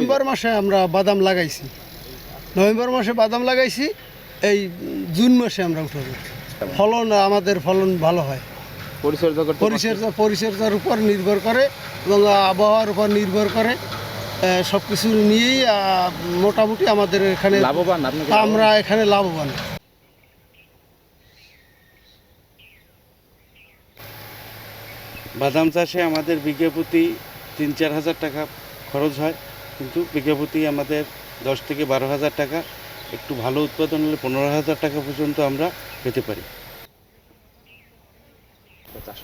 November মাসে আমরা বাদাম লাগাইছি। নভেম্বর মাসে বাদাম লাগাইছি এই জুন মাসে আমরা উঠাবো। ফলন আমাদের ফলন ভালো হয়। পরিচর্যা পরিচর্যা পরিচর্যার উপর নির্ভর করে এবং আবহাওয়ার উপর নির্ভর করে সব কিছু নিয়েই মোটামুটি আমাদের এখানে লাভবান আমরা এখানে লাভবান। বাদাম চাষে আমাদের বিঘে প্রতি তিন চার হাজার টাকা খরচ হয়। কিন্তু বিঘাপতি প্রতি আমাদের দশ থেকে বারো হাজার টাকা একটু ভালো উৎপাদন হলে পনেরো হাজার টাকা পর্যন্ত আমরা পেতে পারি।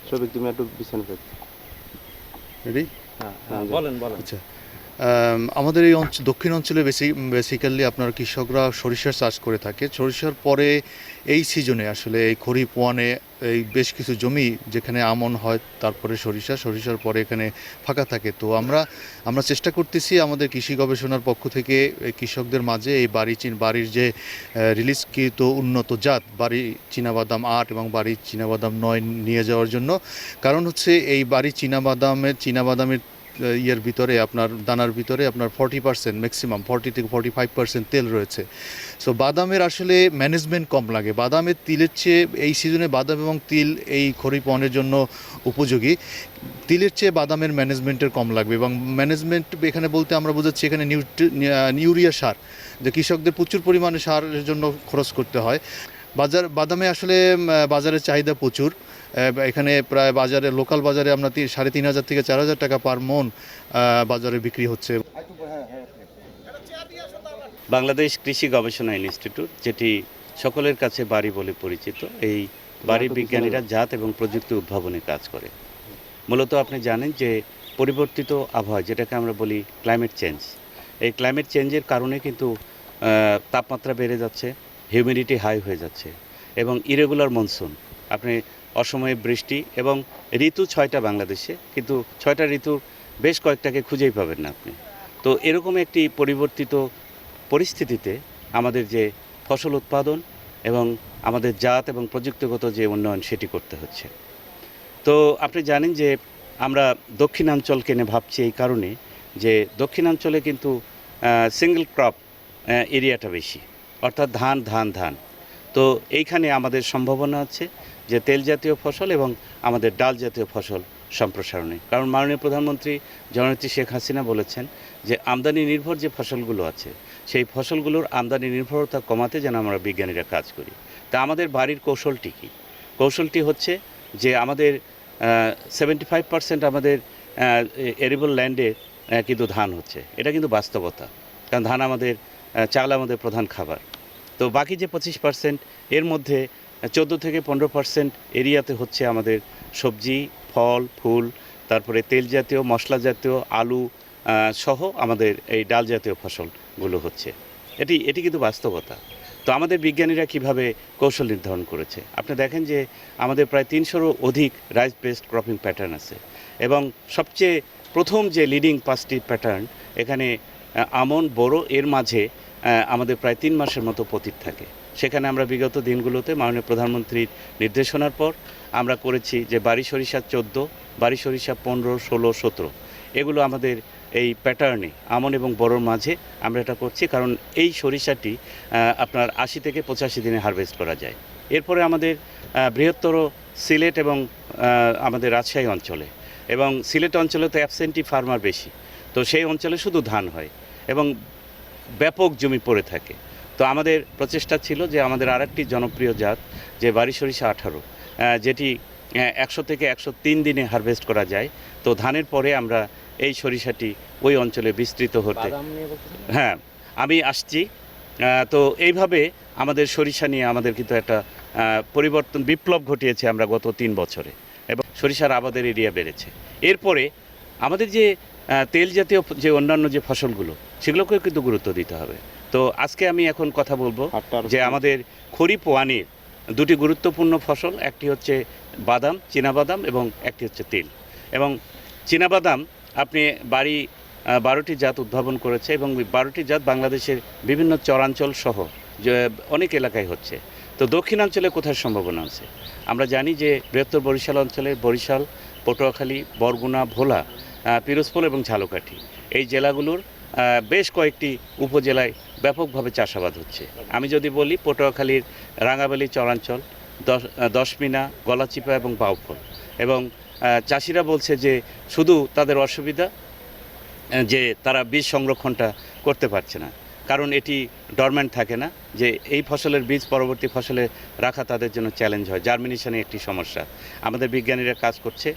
সবিক তুমি একটু বিছানা রেডি হ্যাঁ বলেন বলেন। আচ্ছা। আমাদের এই অঞ্চল দক্ষিণ অঞ্চলে বেসি বেসিক্যালি আপনার কৃষকরা সরিষার চাষ করে থাকে। সরিষার পরে এই সিজনে আসলে এই খরিফ ওয়ানে এই বেশ কিছু জমি যেখানে আমন হয়, তারপরে সরিষা, সরিষার পরে এখানে ফাঁকা থাকে। তো আমরা আমরা চেষ্টা করতেছি আমাদের কৃষি গবেষণার পক্ষ থেকে কৃষকদের মাঝে এই বাড়ি চিন বাড়ির যে রিলিজকৃত উন্নত জাত, বাড়ি চীনাবাদাম আট এবং বাড়ি চীনাবাদাম নয় নিয়ে যাওয়ার জন্য। কারণ হচ্ছে এই বাড়ি চীনাবাদামের চীনাবাদামের ইয়ের ভিতরে, আপনার দানার ভিতরে আপনার ফর্টি পার্সেন্ট ম্যাক্সিমাম ফর্টি থেকে ফর্টি ফাইভ পার্সেন্ট তেল রয়েছে। সো বাদামের আসলে ম্যানেজমেন্ট কম লাগে। বাদামের তিলের চেয়ে এই সিজনে বাদাম এবং তিল এই খরিফ ওয়ানের জন্য উপযোগী। তিলের চেয়ে বাদামের ম্যানেজমেন্টের কম লাগবে এবং ম্যানেজমেন্ট এখানে বলতে আমরা বোঝাচ্ছি এখানে নিউট্রি- ইউরিয়া সার, যে কৃষকদের প্রচুর পরিমাণে সারের জন্য খরচ করতে হয়। বাজার, বাদামে আসলে বাজারের চাহিদা প্রচুর। এখানে প্রায় বাজারে, লোকাল বাজারে আমরা সাড়ে তিন হাজার থেকে চার হাজার টাকা পার মন বাজারে বিক্রি হচ্ছে। বাংলাদেশ কৃষি গবেষণা ইনস্টিটিউট, যেটি সকলের কাছে বাড়ি বলে পরিচিত, এই বাড়ি বিজ্ঞানীরা জাত এবং প্রযুক্তি উদ্ভাবনে কাজ করে। মূলত আপনি জানেন যে, পরিবর্তিত আবহাওয়া, যেটাকে আমরা বলি ক্লাইমেট চেঞ্জ এই ক্লাইমেট চেঞ্জের কারণে কিন্তু তাপমাত্রা বেড়ে যাচ্ছে হিউমিডিটি হাই হয়ে যাচ্ছে এবং ইরেগুলার মনসুন আপনি অসময়ে বৃষ্টি এবং ঋতু ছয়টা বাংলাদেশে, কিন্তু ছয়টা ঋতুর বেশ কয়েকটাকে খুঁজেই পাবেন না আপনি। তো এরকম একটি পরিবর্তিত পরিস্থিতিতে আমাদের যে ফসল উৎপাদন এবং আমাদের জাত এবং প্রযুক্তিগত যে উন্নয়ন সেটি করতে হচ্ছে। তো আপনি জানেন যে আমরা দক্ষিণাঞ্চলকে নিয়ে ভাবছি এই কারণে যে দক্ষিণাঞ্চলে কিন্তু সিঙ্গেল ক্রপ এরিয়াটা বেশি। অর্থাৎ ধান ধান ধান। তো এইখানে আমাদের সম্ভাবনা আছে যে তেল জাতীয় ফসল এবং আমাদের ডাল জাতীয় ফসল সম্প্রসারণে। কারণ মাননীয় প্রধানমন্ত্রী জননেত্রী শেখ হাসিনা বলেছেন যে আমদানি নির্ভর যে ফসলগুলো আছে, সেই ফসলগুলোর আমদানি নির্ভরতা কমাতে যেন আমরা বিজ্ঞানীরা কাজ করি। তা আমাদের বাড়ির কৌশলটি কী? কৌশলটি হচ্ছে যে আমাদের সেভেন্টি ফাইভ পার্সেন্ট আমাদের এরিবল ল্যান্ডে কিন্তু ধান হচ্ছে। এটা কিন্তু বাস্তবতা। কারণ ধান আমাদের চাল আমাদের প্রধান খাবার। তো বাকি যে পঁচিশ পার্সেন্ট এর মধ্যে চোদ্দ থেকে পনেরো পার্সেন্ট এরিয়াতে হচ্ছে আমাদের সবজি, ফল, ফুল, তারপরে তেল জাতীয়, মশলা জাতীয়, আলু সহ আমাদের এই ডাল জাতীয় ফসলগুলো হচ্ছে। এটি এটি কিন্তু বাস্তবতা। তো আমাদের বিজ্ঞানীরা কীভাবে কৌশল নির্ধারণ করেছে? আপনি দেখেন যে আমাদের প্রায় তিনশোরও অধিক রাইস বেসড ক্রপিং প্যাটার্ন আছে এবং সবচেয়ে প্রথম যে লিডিং পাঁচটি প্যাটার্ন এখানে আমন, বড়, এর মাঝে আমাদের প্রায় তিন মাসের মতো পতিত থাকে। সেখানে আমরা বিগত দিনগুলোতে মাননীয় প্রধানমন্ত্রীর নির্দেশনার পর আমরা করেছি যে বাড়ি সরিষা চোদ্দ বাড়ি সরিষা পনেরো, ষোলো, সতেরো। এগুলো আমাদের এই প্যাটার্নে আমন এবং বড়োর মাঝে আমরা এটা করছি কারণ এই সরিষাটি আপনার আশি থেকে পঁচাশি দিনে হারভেস্ট করা যায়। এরপরে আমাদের বৃহত্তর সিলেট এবং আমাদের রাজশাহী অঞ্চলে। এবং সিলেট অঞ্চলে তো অ্যাবসেন্টি ফার্মার বেশি। তো সেই অঞ্চলে শুধু ধান হয়। এবং ব্যাপক জমি পড়ে থাকে। তো আমাদের প্রচেষ্টা ছিল যে আমাদের আরেকটি জনপ্রিয় জাত যে বাড়ি সরিষা আঠারো যেটি একশো থেকে একশো তিন দিনে হারভেস্ট করা যায়। তো ধানের পরে আমরা এই সরিষাটি ওই অঞ্চলে বিস্তৃত হতে? হ্যাঁ আমি আসছি। তো এইভাবে আমাদের সরিষা নিয়ে আমাদের কিন্তু একটা পরিবর্তন বিপ্লব ঘটিয়েছে আমরা গত তিন বছরে। এবং সরিষার আবাদের এরিয়া বেড়েছে। এরপরে আমাদের যে তেল জাতীয় যে অন্যান্য যে ফসলগুলো সেগুলোকেও কিন্তু গুরুত্ব দিতে হবে। তো আজকে আমি এখন কথা বলব যে আমাদের খরিফ ওয়ানের দুটি গুরুত্বপূর্ণ ফসল একটি হচ্ছে বাদাম চীনাবাদাম এবং একটি হচ্ছে তেল। এবং চীনাবাদাম আপনি বাড়ি বারোটি জাত উদ্ভাবন করেছে এবং বারোটি জাত বাংলাদেশের বিভিন্ন চরাঞ্চল সহ অনেক এলাকায় হচ্ছে। তো দক্ষিণাঞ্চলে কোথায় সম্ভাবনা আছে? আমরা জানি যে বৃহত্তর বরিশাল অঞ্চলের বরিশাল পটুয়াখালী বরগুনা ভোলা পিরোজপুর এবং ঝালকাঠি। এই জেলাগুলোর বেশ কয়েকটি উপজেলায় ব্যাপকভাবে চাষাবাদ হচ্ছে। আমি যদি বলি পটুয়াখালীর রাঙাবালি, চরাঞ্চল, দশ দশমিনা, গলাচিপা এবং বাউফল। এবং চাষিরা বলছে যে শুধু তাদের অসুবিধা যে তারা বীজ সংরক্ষণটা করতে পারছে না। কারণ এটি ডরম্যান্ট থাকে না, যে এই ফসলের বীজ পরবর্তী ফসলে রাখা তাদের জন্য চ্যালেঞ্জ হয়। জার্মিনেশনে একটি সমস্যা। আমাদের বিজ্ঞানীরা কাজ করছে।